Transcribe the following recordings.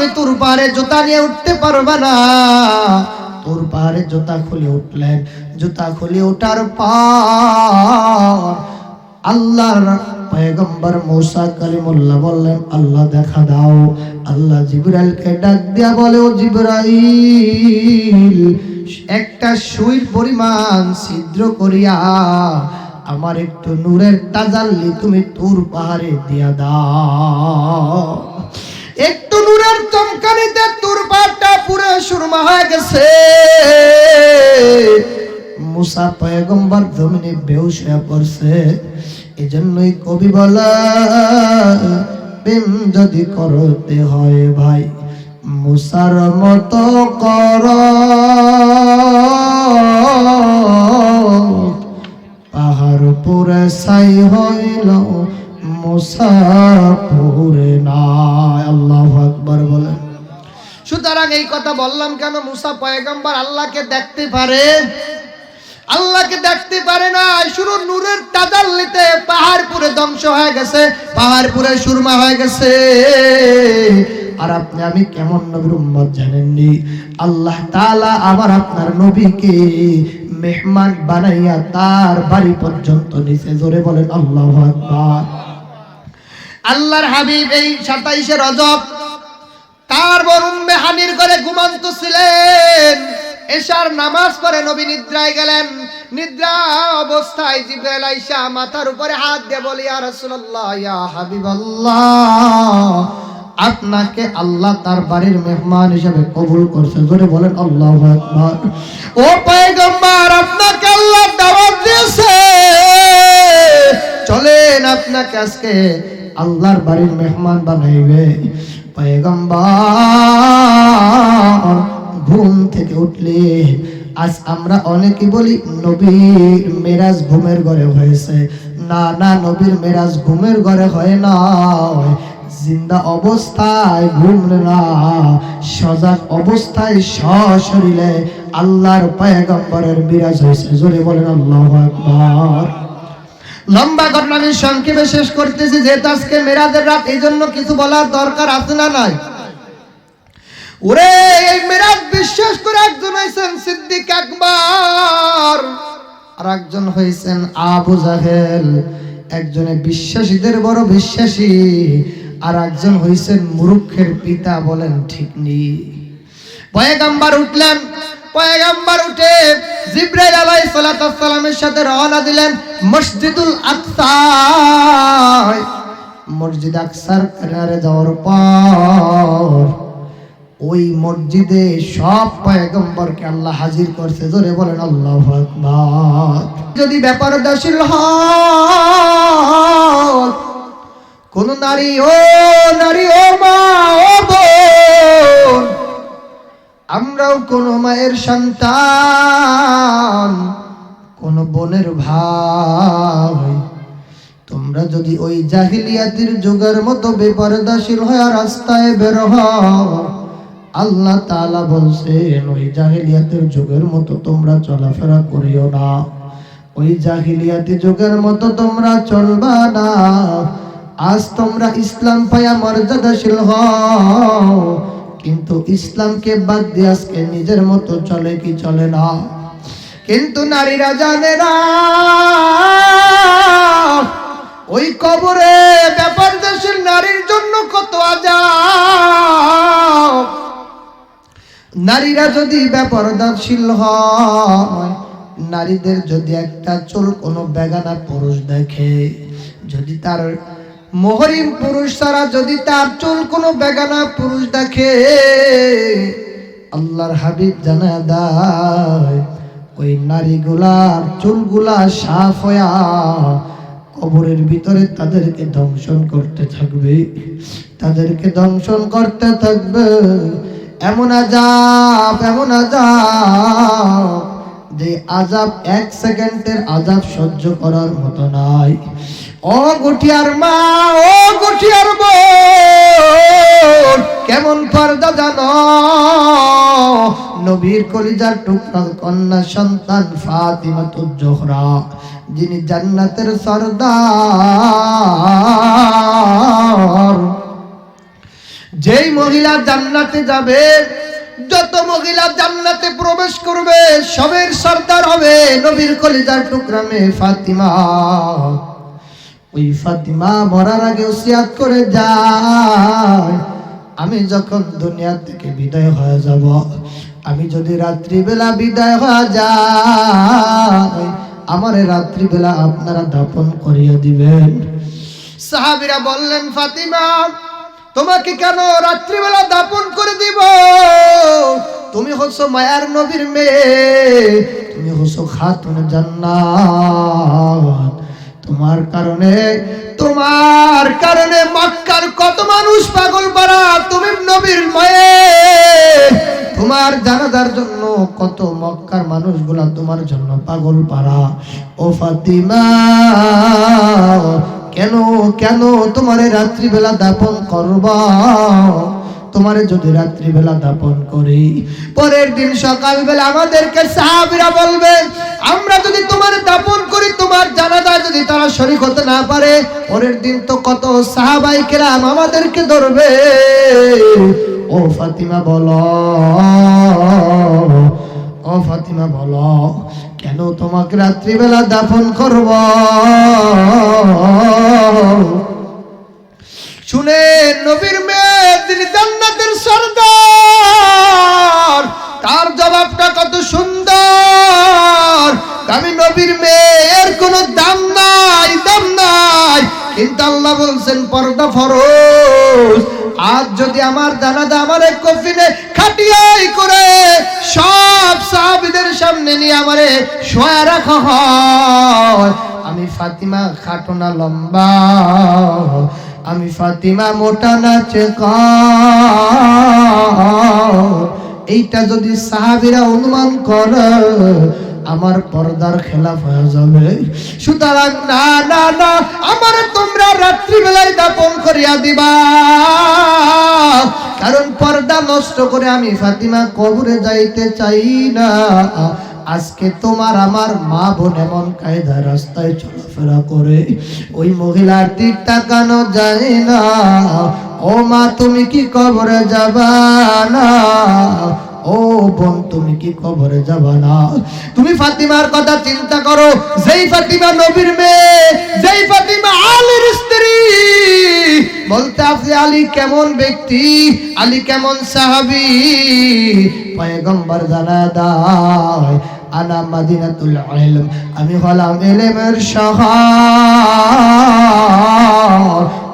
তুমি তোর পাহাড়ে জুতা নিয়ে উঠতে পারবে না। তোর পাহাড়ে জুতা খুলে উঠলেন, জুতা খুলে ওঠার পর আল্লাহর পয়গম্বর মৌসা কালিমুল্লাহ বললেন, আল্লাহ দেখা দাও। আল্লাহ জিব্রাইলকে ডাক দিয়া বলে, ও জিব্রাইল, একটা সুইর পরিমাণ ছিদ্র করিয়া আমার একটু নূরের তাজাল্লি তুমি তোর পাহাড়ে দিয়া দাও। একটু চমকানিতে তোর পাটটা পুরে সুরমা হয়ে গেছে। মুসা পয়গম্বর কবি বলা, প্রেম যদি করতে হয় ভাই, মুসার মতো কর। পুরে সাই হইল মুসা পুরে না আল্লাহ আকবার বলেন। সুতরাং এই কথা বললাম কেন? মুসা পয়গম্বর আল্লাহকে দেখতে পারে। আল্লাহকে দেখতে পারে না। শুরু নূরের পাহাড় পুরে ধ্বংস হয়ে গেছে। পাহাড় পুরে সুরমা হয়ে গেছে। আর আপনি, আমি কেমন নবীর উম্মত জানেননি? আল্লাহ তাআলা আবার আপনার নবীকে মেহমান বানাইয়া তার বাড়ি পর্যন্ত নিচে জোরে বলেন, আল্লাহু আকবার। আল্লাহর হাবিব এই সাতাইশে রজব তার বরুণ মেহানির করে ঘুমন্ত ছিলেন। এশার নামাজ পড়ে নবী নিদ্রায় গেলেন। নিদ্রা অবস্থায় জিব্রাইল আইসা মাথার উপরে হাত দিয়ে বলি, ইয়া রাসূলুল্লাহ, ইয়া হাবিবাল্লাহ। আপনাকে আল্লাহ তার বাড়ির মেহমান হিসেবে কবুল করছে। জোরে বলেন, আল্লাহু ও পয়গম্বর, আপনাকে আল্লাহ দাওয়াত দিয়েছে। চলেন আপনাকে আজকে আল্লাহর বাড়ির মেহমান বানাইবে। পয়গম্বর, ঘুম থেকে উঠলে, আজ আমরা অনেকে বলি নবীর মেরাজ ঘুমের ঘরে হয়েছে। না না, নবীর মেরাজ ঘুমের ঘরে হয় না। জিন্দা অবস্থায় ঘুম না, সজাগ অবস্থায় সশরীরে আল্লাহর পয়গম্বরের বিরাজ হয়েছে। জোরে বলেন, আল্লাহ আকবার। লম্বা ঘটনা আমি সংক্ষেপে শেষ করতেছি, যেহেতু আজকে মেরাজের রাত এই জন্য কিছু বলার দরকার আছে না নাই? ওরে, এই মেরাজ বিশ্বাস করে একজন হয়েছেন সিদ্দিক আকবর, আর একজন হয়েছেন আবু জাহেল। একজনে বিশ্বাসীদের বড় বিশ্বাসী আর একজন হয়েছেন মুরুক্ষের পিতা বলেন, ঠিক নেই। পয়গাম্বার উঠলেন, পয়গাম্বার উঠে জিব্রাইল আলাইহিস সালাতু সালামের সাথে রওনা দিলেন মসজিদুল আকসা মসজিদ আকসার কিনারে যাওয়ার পর ওই মসজিদে সব পয়গম্বরকে আল্লাহ হাজির করছে। জোরে বলেন, আল্লাহু যদি ব্যাপার দাসিল হয় কোন নারী, ও নারী, ও মা, ও বোন, আমরাও কোন মায়ের সন্তান, কোন বোনের ভাই। তোমরা যদি ওই জাহিলিয়াতির যুগের মতো বেপরদাশীল হয়ে রাস্তায় বের হও, আল্লাহ তাআলা বলছেন, ওই জাহিলিয়াতের যুগের মতো তোমরা চলাফেরা করিও না। ওই জাহিলিয়াতি যুগের মতো তোমরা চলবা না। আজ তোমরা ইসলাম পায়া মর্যাদাশীল হও। কিন্তু ইসলামকে বাদ দিয়ে আজকে নিজের মতো চলে কি চলে না? কিন্তু নারীরা জানে না, ওই কবরে ব্যাপার দেশের নারীর জন্য কত আজাব নারীরা যদি ব্যাপারদানশীল হয়, নারীদের যদি একটা চুল কোনো বেগানা পুরুষ দেখে, যদি তার মহরিম পুরুষ ছাড়া যদি তার চুল কোনো বেগানা পুরুষ দেখে, আল্লাহর হাবিব জানা দেয়, ওই নারীগুলার চুলগুলা সাফ হইয়া কবরের ভিতরে তাদেরকে দংশন করতে থাকবে, তাদেরকে দংশন করতে থাকবে। এমন আজাব এমন আজাব যে আজাব এক সেকেন্ডের আজাব সহ্য করার মতো নাই। ও গুটিয়ার মা, ও গুটিয়ার কেমন পর্দা জানো? নবীর কলিজার টুকরা কন্যা সন্তান ফাতিমা জোহরা, যিনি জান্নাতের সর্দার। যেই মহিলা জান্নাতে যাবে, যত মহিলা জান্নাতে প্রবেশ করবে, সবের সর্দার হবে নবীর কলিজার টুকরা মেয়ে ফাতিমা। ওই ফাতিমা মরার আগে ওসিয়াত করে যায়। আমি যখন দুনিয়া থেকে বিদায় হয়ে যাব, আমি যদি রাত্রিবেলা বিদায় হয়ে যাই, আমার রাত্রিবেলা আপনারা দাপন করিয়ে দিবেন। সাহাবিরা বললেন, ফাতিমা, তোমাকে কেন রাত্রিবেলা দাপন করে দিব? তুমি হচ্ছ মায়ার নবীর মেয়ে, তুমি হচ্ছ খাতুন জান্নাত। তোমার কারণে তোমার কারণে মক্কার কত মানুষ পাগল পারা, তুমি নবীর মায়ে। তোমার জানাজার জন্য কত মক্কার মানুষগুলা তোমার জন্য পাগল পারা। ও ফাতিমা, কেন কেন তোমারে রাত্রিবেলা দাপন করবা? তোমারে যদি রাত্রিবেলা দাপন করি, পরের দিন সকালবেলা আমাদেরকে সাহাবিরা বলবে, আমরা যদি তোমার দাপন করি, তোমার জানাজা যদি তারা শরীক হতে না পারে, পরের দিন তো কত সাহাবাই কেরাম আমাদেরকে ধরবে। ও ফাতিমা, বলো। ও ফাতিমা, বলো। কেন তোমাকে রাত্রিবেলা দাফন করব? শুনে নবীর মেয়ে তিনি জান্নাতের সর্দার। তার জবাবটা কত সুন্দর। আমি নবীর মেয়ের কোনো দাম নাই দাম নাই। কিন্তু আল্লাহ বলছেন, পর্দা ফরজ। আজ যদি আমার জানাজা আমার এক কফিনে খাটিয়াই করে, সব সাহাবিদের সামনে নিয়ে আমারে শোয়া রাখা হয়। আমি ফাতিমা খাটো না লম্বা। আমি ফাতিমা মোটা নাচে এইটা যদি সাহাবিরা অনুমান করে, আমার পর্দার খেলাফ হয়ে যাবে। সুতরাং না না না, আমার তোমরা রাত্রিবেলায় দাপন করিয়া দিবা। কারণ পর্দা নষ্ট করে আমি ফাতিমা কবরে যাইতে চাই না। আজকে তোমার আমার মা বোন এমন কায়দা রাস্তায় চলাফেরা করে। ওই মহিলার দিক তাকানো যায় না। ও মা, তুমি কি কবরে যাবা না? ও বোন, তুমি কি কবরে যাবা না? তুমি ফাতিমার কথা চিন্তা করো। যেই ফাতিমা নবীর মেয়ে, যেই ফাতিমা আলীর স্ত্রী। বলতে আপনি আলী কেমন ব্যক্তি, আলী কেমন সাহাবি? পয়গম্বর জানা দায় আনা মাদিনাতুল ইলম। আমি হলাম ইলমের শহর।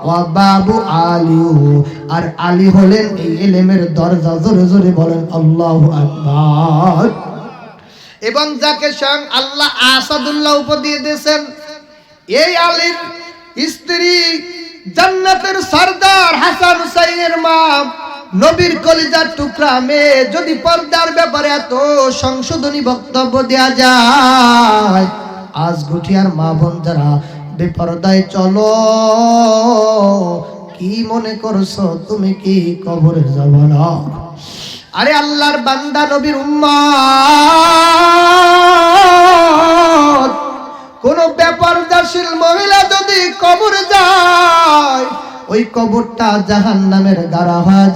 ওয়া বাবু আলিউ আর আলী হলেন এই ইলমের দরজা। জোরে জোরে বলেন, আল্লাহু আকবার। এবং যাকে স্বয়ং আল্লাহ আসাদুল্লাহ উপদিয়ে দিয়েছেন, এই আলীর স্ত্রী জান্নাতের সর্দার নবীর কলিজার টুকরা মেয়ে যদি পর্দার ব্যাপারে এত সংশোধনী বক্তব্য দেয়া যায়, আজ গুঠিয়ার মা বোন যারা বেপরদায় চলো, কি মনে করছ তুমি কি কবরে যাব না আরে আল্লাহর বান্দা নবীর উম্মাদ কোন ব্যাপারদাসীল মহিলা যদি কবরে যায় ওই কবরটা জাহান নামের গাড়া হয়ে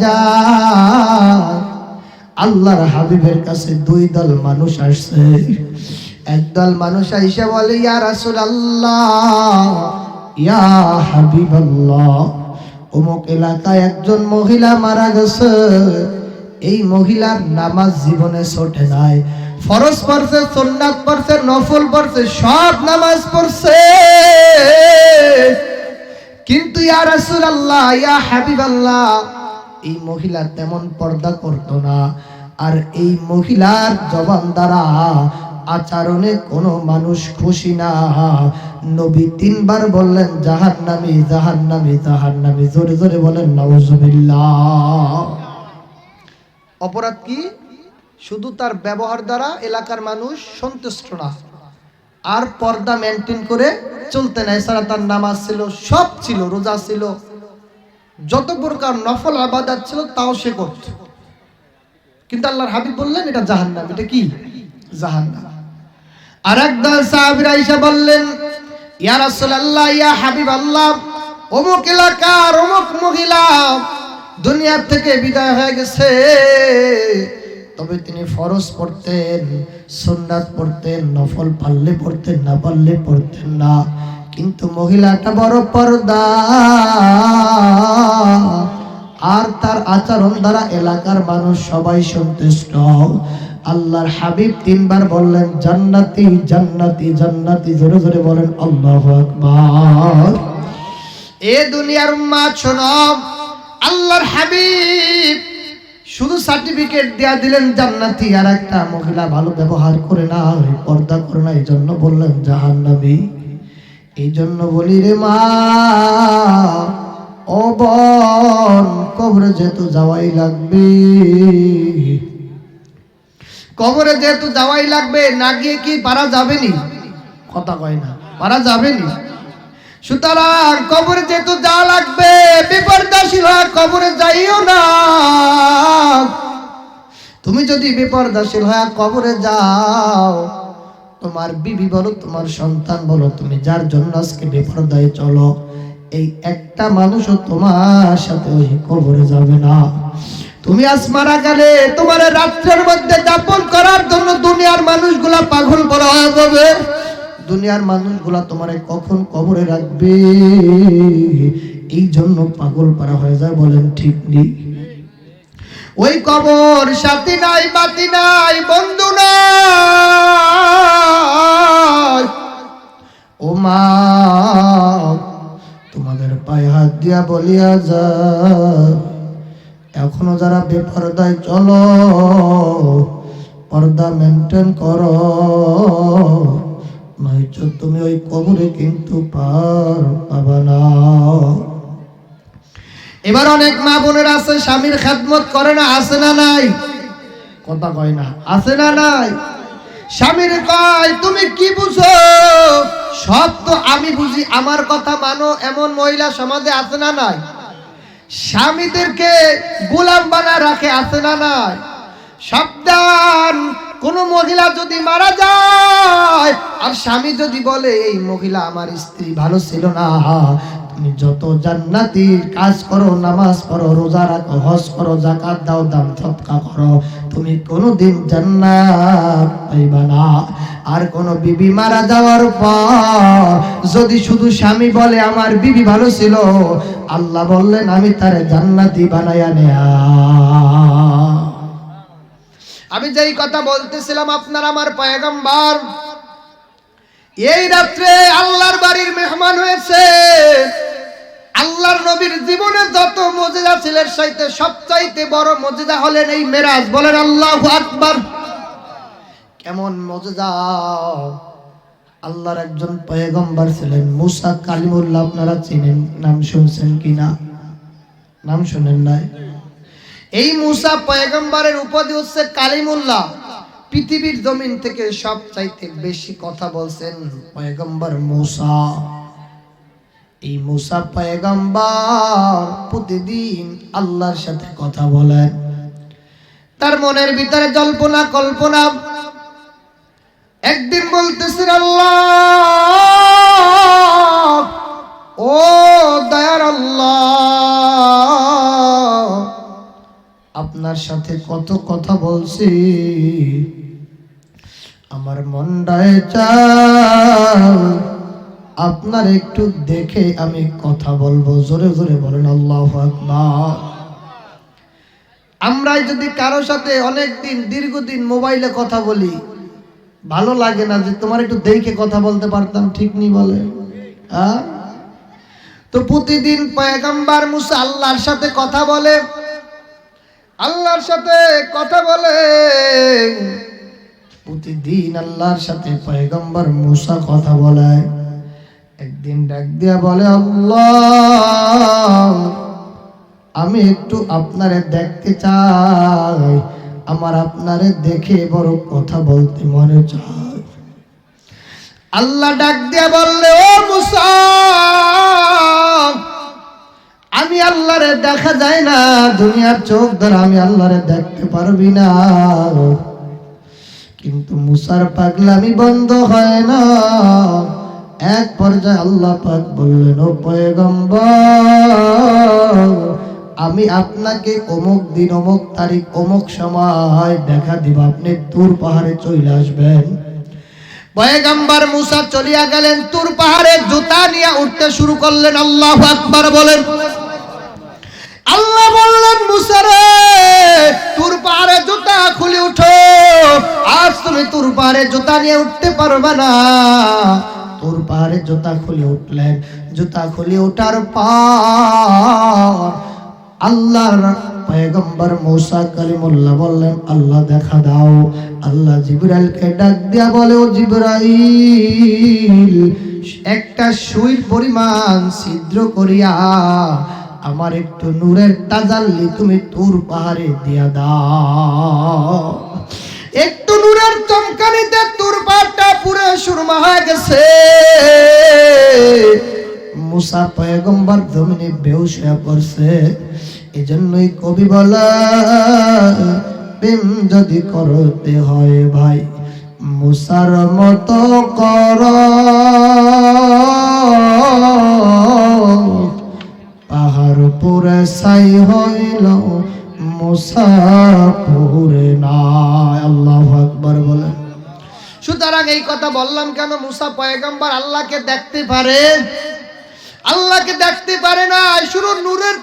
আল্লাহর হাবিবের কাছে দুই দল মানুষ আসছে। একদল মানুষ আইসা বলে, ইয়া রাসূল আল্লাহ ইয়া হাবিব অমুক এলাকায় একজন মহিলা মারা গেছে। এই মহিলার নামাজ জীবনে ছোটে নাই। ফরজ পড়ছে, সুন্নাত পড়ছে, নফল পড়ছে, সব নামাজ পড়ছে। কিন্তু আল্লাহ ইয়া এই মহিলা তেমন পর্দা করতো না। আর এই মহিলার জবান দ্বারা আচরণে কোনো মানুষ খুশি না। নবী তিনবার বললেন, জাহান্নামী জাহান্নামী নামি জোরে জোরে বলেন, নাউজুবিল্লাহ। অপরাধ কি? শুধু তার ব্যবহার দ্বারা এলাকার মানুষ সন্তুষ্ট না। আর পর্দা মেনটেন করে চলতে না এছাড়া তার নামাজ ছিল, সব ছিল, রোজা ছিল। যত প্রকার নফল আবাদাত ছিল, তাও সে করত। কিন্তু আল্লাহর হাবিব বললেন, এটা জাহান্নাম। এটা কি? জাহান্নাম। আর একদল সাহাবীরা এসে বললেন, ইয়া রাসূলুল্লাহ, ইয়া হাবিব আল্লাহ অমুক এলাকার অমুক মহিলা দুনিয়ার থেকে বিদায় হয়ে গেছে। তবে তিনি ফরজ পড়তেন, সুন্নাত পড়তেন, নফল পারলে পড়তেন, না পারলে পড়তেন না। কিন্তু মহিলাটা বড় পর্দা। আর তার আচরণ দ্বারা এলাকার মানুষ সবাই সন্তুষ্ট। আল্লাহর হাবিব তিনবার বললেন, জান্নাতি জান্নাতি জান্নাতি। জোরে জোরে বলেন, আল্লাহ আকবার। এ দুনিয়ার উম্মাদ, শোনো। আল্লাহর হাবিব শুধু সার্টিফিকেট দেয়া দিলেন জান্নাতি, আর একটা মহিলা ভালো ব্যবহার করে না পর্দা করে না এই জন্য বললেন জাহান্নাবী এই জন্য বলি রে মা কবরে যেহেতু যাওয়াই লাগবে। কবরে যেহেতু যাওয়াই লাগবে, না গিয়ে কি পারা যাবে নি কথা কয় না, পারা যাবে নি সুতরাং কবরে যেহেতু যা লাগবে, বিপর্দাশীল হয় কবরে যাইও না। তুমি যদি বিপর্দাশীল হয় কবরে যাও, তোমার বিবি বলো, তোমার সন্তান বলো, তুমি যার জন্য আজকে বিপর্দায় চলো, এই একটা মানুষও তোমার সাথে ওই কবরে যাবে না। তুমি আজ মারা গেলে, তোমার রাত্রের মধ্যে যাপন করার জন্য দুনিয়ার মানুষগুলা পাগল বলা হয়ে যাবে। দুনিয়ার মানুষগুলা তোমারে কখন কবরে রাখবে? এই জন্য পাগল পারা হয়ে যায় বলেন ঠিক নেই। ওই কবর সাথী নাই বাতি নাই, বন্ধু নাই। ও মা, তোমাদের পায়ে হাত দিয়া বলিয়া যা এখনও যারা বেপরদায় চলো, পর্দা মেনটেন করো। নয়তো তুমি ওই কবরে কিন্তু পার পাবা না। এবার অনেক মা বোনের আছে, স্বামীর খেদমত করে না, আছে না নাই? কথা কয় না, আছে না নাই? স্বামীর কয়, তুমি কি বুঝো? সব তো আমি বুঝি, আমার কথা মানো, এমন মহিলা সমাজে আছে না নাই? স্বামীদেরকে গোলাম বানা রাখে, আছে না নাই? সাবধান কোন মহিলা যদি মারা যায়, আর স্বামী যদি বলে, এই মহিলা আমার স্ত্রী ভালো ছিল না। তুমি যত জান্নাতির কাজ করো, নামাজ পড়ো, রোজা রাখো, হজ করো জাকাত দাও, দাম সৎকা করো, তুমি কোনোদিন জান্নাত পাইবা না। আর কোন বিবি মারা যাওয়ার পর যদি শুধু স্বামী বলে, আমার বিবি ভালো ছিল, আল্লাহ বললেন, আমি তারে জান্নাতি বানাইয়া নেয়া আমি যেই কথা বলতেছিলাম আপনার আমার পয়গম্বর, এই রাত্রে আল্লাহর বাড়ির মেহমান হয়েছে। আল্লাহর নবীর জীবনে যত মজেদা ছিলেন সাইতে সবচাইতে বড় মজেদা হলেন এই মেরাজ। বলেন, আল্লাহ আকবার। কেমন মজেদা? আল্লাহর একজন পয়গম্বর ছিলেন, মুসা কালিমুল্লাহ, আপনারা চিনেন, নাম শুনছেন কিনা? নাম শুনেন নাই? এই মুসা পয়গম্বরের উপাধি হচ্ছে কালিমুল্লাহ। পৃথিবীর জমিন থেকে সব চাইতে বেশি কথা বলছেন পয়গম্বর মুসা। এই মুসা পয়গম্বর প্রতিদিন আল্লাহর সাথে কথা বলেন। তার মনের ভিতরে জল্পনা কল্পনা। একদিন বলতেছেন, আল্লাহ আপনার সাথে কত কথা বলছি। আমার মনটায় চাল, আপনার একটু দেখে আমি কথা বলব। জোরে জোরে বলেন, আল্লাহ আমরাই যদি কারও সাথে অনেক দিন দীর্ঘদিন মোবাইলে কথা বলি, ভালো লাগে না যে তোমার একটু দেখে কথা বলতে পারতাম, ঠিক নি বলে? হ্যাঁ? তো প্রতিদিন পয়গাম্বার মুসা আল্লাহর সাথে কথা বলে আল্লাহর সাথে কথা বলে। প্রতিদিন আল্লাহর সাথে পয়গম্বর মুসা কথা বলে। একদিন ডাক দিয়া বলে, আল্লাহ, আমি একটু আপনারে দেখতে চাই। আমার আপনারে দেখে বড় কথা বলতে মনে চায়। আল্লাহ ডাক দিয়া বললে, ও মুসা আমি আল্লাহরে দেখা যায় না, দুনিয়ার চোখ ধরে আমি আল্লাহরে দেখতে পারবি না। কিন্তু মুসার পাগলামি বন্ধ হয় না। এক পর্যায়ে আল্লাহ পাক বললেন, ও পয়গম্বর, আমি আপনাকে অমুক দিন, অমুক তারিখ, অমুক সময় দেখা দিব। আপনি দূর পাহাড়ে চলে আসবেন। পয়গাম্বার মুসা চলিয়া গেলেন তুর পাহাড়ে জুতা নিয়ে উঠতে শুরু করলেন। আল্লাহ আকবার বলেন আল্লাহ বললেন মুসারে তোর পাহাড়ে জুতা খুলে উঠো। আজ তুমি তোর পাহাড়ে জুতা নিয়ে উঠতে পারবে না। তোর পাহাড়ে জুতা খুলে উঠলেন। জুতা খুলে ওঠার পর আল্লাহর পয়গম্বর মৌসা কালিমুল্লাহ বললেন, আল্লাহ দেখা দাও। আল্লাহ জিব্রাইলকে ডাক দিয়া বলে, ও জিব্রাইল, একটা সুইর পরিমাণ ছিদ্র করিয়া আমার একটু নূরের তাজাল্লি তুমি তুর পাহাড়ে দিয়া দাও। একটু নূরের চমকানিতে তুর পাহাড়টা পুরো সুরমা হয়ে গেছে। মুসা পয়গম্বর জমিনে বেউস হয়ে পড়ছে। এজন্যই কবি বলা, প্রেম যদি করতে হয় ভাই, মুসার মতো কর। পুরে সাই হইল মুসা পুরে না আল্লাহ আকবর বলেন সুতরাং এই কথা বললাম কেন? মুসা পয়গম্বর আল্লাহকে দেখতে পারে। আল্লাহকে দেখতে পারে না। শুরু নূরের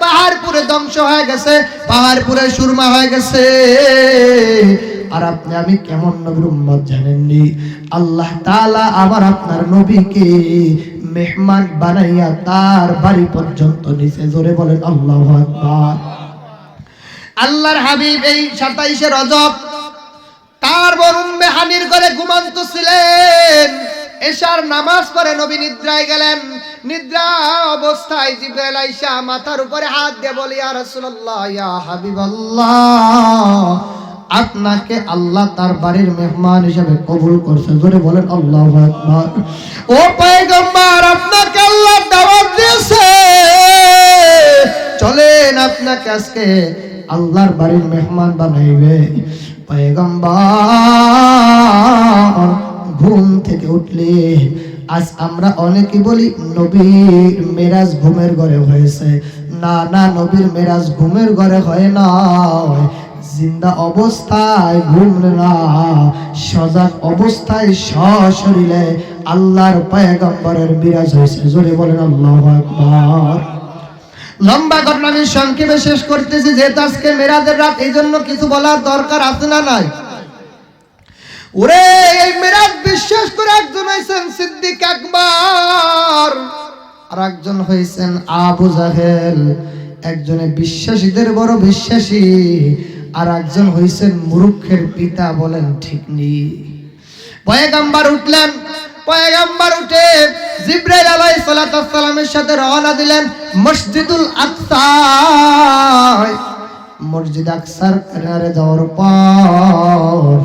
পাহাড় পুরে ধ্বংস হয়ে গেছে। পাহাড় পুরে সুরমা হয়ে গেছে। আর আপনি, আমি কেমন নবীর উম্মত জানেননি? আল্লাহ তাআলা আবার আপনার নবীকে মেহমান বানাইয়া তার বাড়ি পর্যন্ত নিচে জোরে বলেন, আল্লাহু আকবার। আল্লাহর হাবিব এই সাতাইশে রজব, তার বরুম্বে হানির করে ঘুমন্ত ছিলেন। এশার নামাজ পড়ে নবী নিদ্রায় গেলেন। নিদ্রা অবস্থায় জিব্রাইল আইসা মাথার উপরে হাত দিয়ে বলি, ইয়া রাসূলুল্লাহ, ইয়া হাবিবাল্লাহ। আপনাকে আল্লাহ তার বাড়ির মেহমান হিসেবে কবুল করছে। জোরে বলেন, আল্লাহু ও পয়গম্বর, আপনাকে আল্লাহ দাওয়াত দিয়েছে। চলেন, আপনাকে আজকে আল্লাহর বাড়ির মেহমান বানাইবে। পয়গম্বর, ঘুম থেকে উঠলে আজ আমরা অনেকে বলি নবীর মেরাজ ঘুমের ঘরে হয়েছে। না না, নবীর মেরাজ ঘুমের ঘরে হয় না। জিন্দা অবস্থায় ঘুম না, সজাগ অবস্থায় সশরীরে আল্লাহর পয়গম্বরের বিরাজ হয়েছে। জোরে বলেন, আল্লাহু আকবার। লম্বা ঘটনা আমি সংক্ষেপে শেষ করতেছি, যেহেতু আজকে মেরাজের রাত, এই জন্য কিছু বলার দরকার আছে না নাই? ওরে, এই মেরাজ বিশ্বাস করে একজন হয়েছেন সিদ্দিক আকবর, আর একজন হয়েছেন আবু জাহেল। একজনে বিশ্বাসীদের বড় বিশ্বাসী আর একজন হয়েছেন মুরুক্ষের পিতা বলেন, ঠিক নেই। পয়গাম্বার উঠলেন, পয়গাম্বার উঠে জিব্রাইল আলাইহিস সালাতু সালামের সাথে রওনা দিলেন মসজিদুল আকসায় মসজিদ আকসার কিনারে যাওয়ার পর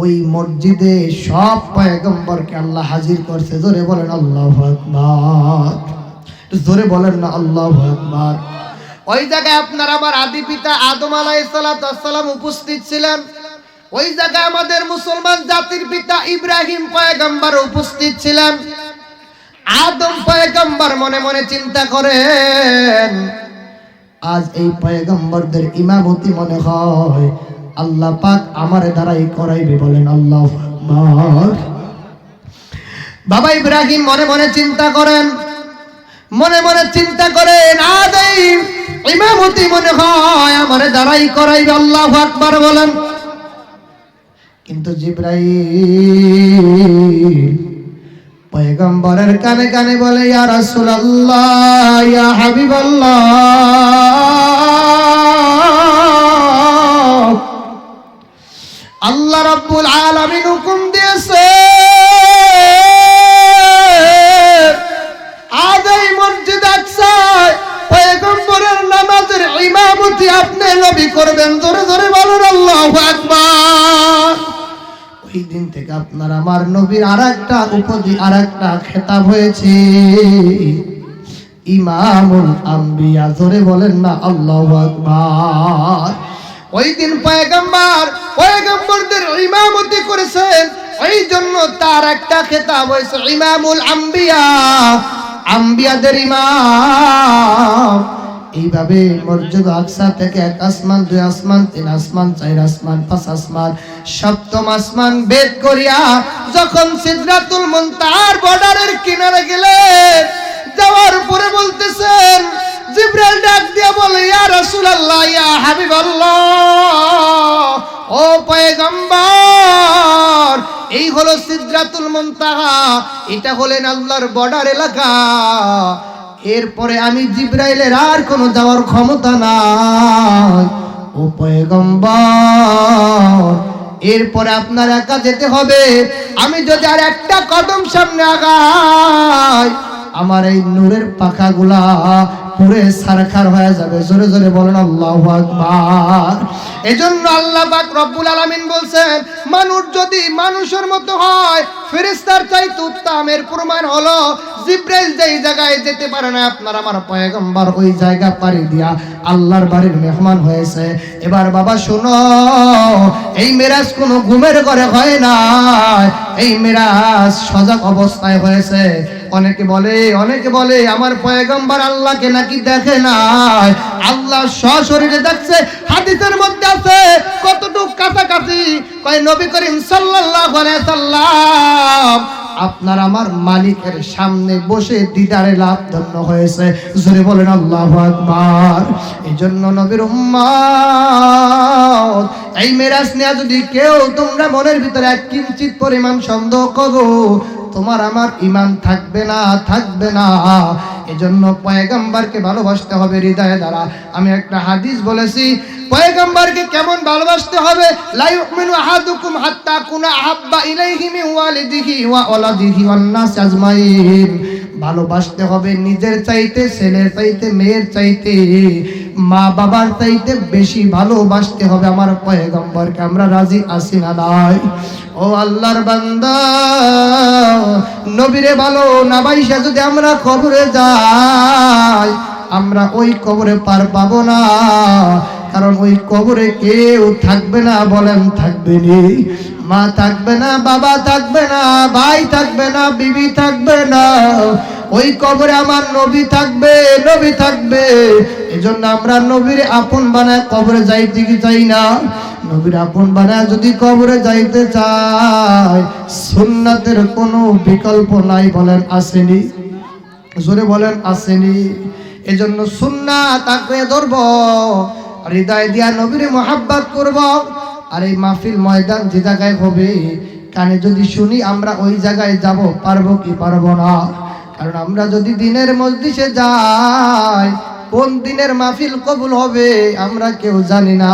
ওই মসজিদে সব পয়গম্বরকে আল্লাহ হাজির করছে। জোরে বলেন, আল্লাহু আকবার। জোরে বলেন না, আল্লাহু আকবার। ওই জায়গায় আপনার আমার আদি পিতা আদম আলাইহিস সালাতু সালাম উপস্থিত ছিলেন। ওই জায়গায় আমাদের মুসলমান জাতির পিতা ইব্রাহিম পয়গম্বর উপস্থিত ছিলেন। আদম পয়গম্বর মনে মনে চিন্তা করেন, আজ এই পয়গম্বরদের ইমামতি মনে হয় আল্লাহ পাক আমার দ্বারাই করাইবে বলেন আল্লাহ বাবা ইব্রাহিম মনে মনে চিন্তা করেন, মনে মনে চিন্তা করেন এই ইমামতি মনে হয় আমার করাইবে, আল্লাহ আকবার বলেন। কিন্তু পয়গম্বরের কানে কানে বলে, ইয়া রাসূলুল্লাহ, ইয়া হাবিবাল্লাহ। আল্লাহ রাব্বুল আলামিন হুকুম দিয়েছে আপনি নবী করবেন, জোরে জোরে বলুন, আল্লাহু আকবার। ওই দিন থেকে আপনার আমার নবীর আর একটা উপাধি আর খেতাব হয়েছে। ইমামুল আম্বিয়া, জোরে বলেন না, আল্লাহু আকবার। ওই দিন পয়গম্বর, পয়গম্বরদের ইমামতি করেছেন, ওই জন্য তার একটা খেতাব হয়েছে, ইমামুল আম্বিয়া। আম্বিয়াদের ইমাম। এইভাবে মসজিদ আকসা থেকে এক আসমান, দুই আসমান, তিন আসমান, চার আসমান, পাঁচ আসমান, সপ্তম আসমান বেদ করিয়া যখন সিদ্ধাতুল মুনতাহার বর্ডারের কিনারে গেলেন যাওয়ার পরে বলতেছেন, জিব্রাইল ডাক দিয়া বলে, ইয়া রাসূলুল্লাহ, ইয়া হাবিবাল্লাহ, ও পয়গম্বর, এই হলো সিদরাতুল মুনতাহা, এটা হলেন আল্লাহর বর্ডার এলাকা এরপরে আমি জিব্রাইলের আর কোনো যাওয়ার ক্ষমতা নাই। ও পয়গম্বর, এরপরে আপনার একা যেতে হবে। আমি যদি আর একটা কদম সামনে আগাই, আমার এই নূরের পাখাগুলা পুরে সারখার হয়ে যাবে। জোরে জোরে বলেন, আল্লাহু আকবার। এজন্য আল্লাহ পাক রব্বুল আলামিন বলছেন, মানুষ যদি মানুষের মতো হয়, ফেরেশতার চাইতে উত্তমের প্রমাণ হলো, জিব্রাইল যেই জায়গায় যেতে পারে না, আপনার আমার পয়গম্বর ওই জায়গা পাড়ি দিয়া আল্লাহর বাড়ির মেহমান হয়েছে। এবার বাবা, শোনো, এই মেরাজ কোনো ঘুমের ঘরে হয় না। এই মেরাজ সজাগ অবস্থায় হয়েছে। অনেকে বলে অনেকে বলে, আমার পয়গম্বর আল্লাহকে নাকি দেখে নাই? আল্লাহ সশরীরে দেখছে, হাদিসের মধ্যে আছে, কতটুক কাছাকাছি। কয়, নবী করিম সাল্লাল্লাহু আলাইহি সাল্লাম, আপনার আমার মালিকের সামনে বসে দিদারে লাভ ধন্য হয়েছে। জোরে বলেন, আল্লাহু আকবার। এই জন্য নবীর উম্মত, এই মেরাজ নিয়ে যদি কেউ তোমরা মনের ভিতরে এক কিঞ্চিত পরিমাণ সন্দেহ করো তোমার আমার ইমান থাকবে না থাকবে না। এজন্য পয়গাম্বারকে ভালোবাসতে হবে হৃদয় দ্বারা। আমি একটা হাদিস বলেছি, পয়গাম্বারকে কেমন ভালোবাসতে হবে? লা ইউমিনু আহাদুকুম হাত্তা কুনা আহাব্বা ইলাইহি মিন ওয়ালিদিহি ওয়া ওয়ালাদিহি ওয়ান নাস আজমাইন। ভালোবাসতে হবে নিজের চাইতে, ছেলের চাইতে, মেয়ের চাইতে। মা বাবার চাইতে বেশি ভালোবাসতে হবে আমার পয়গম্বরকে। আমরা রাজি আছি না নাই? ও আল্লাহর বান্দা, নবীরে ভালো না বাইসা যদি আমরা কবরে যাই, আমরা ওই কবরে পার পাবো না। কারণ ওই কবরে কেউ থাকবে না বলেন থাকবে নি। মা থাকবে না, বাবা থাকবে না, ভাই থাকবে না, বিবি থাকবে না। ওই কবরে আমার নবী থাকবে নবী থাকবে। এজন্য আমরা নবীর আপন বানায় কবরে যাইতে কি চাই না? নবীর আপন বানায় যদি কবরে যাইতে চাই সুন্নাতের কোনো বিকল্প নাই বলেন, আসেনি? জোরে বলেন, আসেনি। এজন্য সুন্না তাকে ধরব, হৃদয় দিয়া নবীর মোহাব্বত করব। আর এই মাহফিল ময়দান যে জায়গায় হবে, কানে যদি শুনি আমরা ওই জায়গায় যাব, পারব কি পারব না? কারণ আমরা যদি দিনের মসজিদে যাই, কোন দিনের মাহফিল কবুল হবে আমরা কেউ জানি না।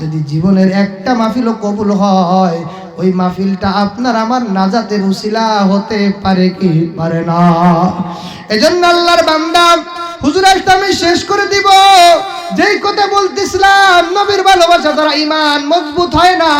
যদি জীবনের একটা মাহফিলও কবুল হয়, ওই মাহফিলটা আপনার আমার নাজাতের উসিলা হতে পারে কি পারে না? এজন্য আল্লাহর বান্দা হুজুর আমি শেষ করে দিব। যেই কথা বলতেছিলাম, নবীর ভালোবাসা দ্বারা ইমান মজবুত হয় না,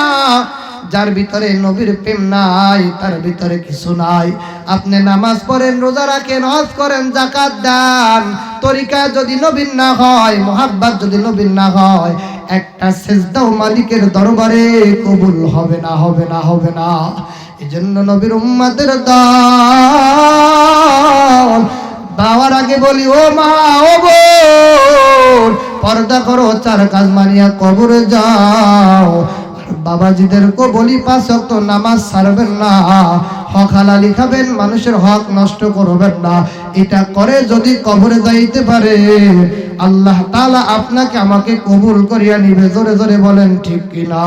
যার ভিতরে নবীর প্রেম নাই, তার ভিতরে কিছু নাই। আপনি নামাজ পড়েন, রোজা রাখেন, হজ করেন জাকাত দান, তরিকা যদি নবীন না হয়, মোহাব্বত যদি নবীন না হয়, একটা সেজদাও মালিকের দরবারে কবুল হবে না হবে না হবে না। এজন্য নবীর উম্মাদের দান বাবার আগে বলি, ও মা, ও বোন, পর্দা করো, চার কাজ মানিয়া কবরে যাও। বাবাজিদেরকে বলি, পাঁচ ওয়াক্ত নামাজ ছাড়বেন না, হক হালালি খাবেন মানুষের হক নষ্ট করবেন না। এটা করে যদি কবরে যাইতে পারে, আল্লাহ তালা আপনাকে আমাকে কবুল করিয়া নিবে। জোরে জোরে বলেন, ঠিক কিনা?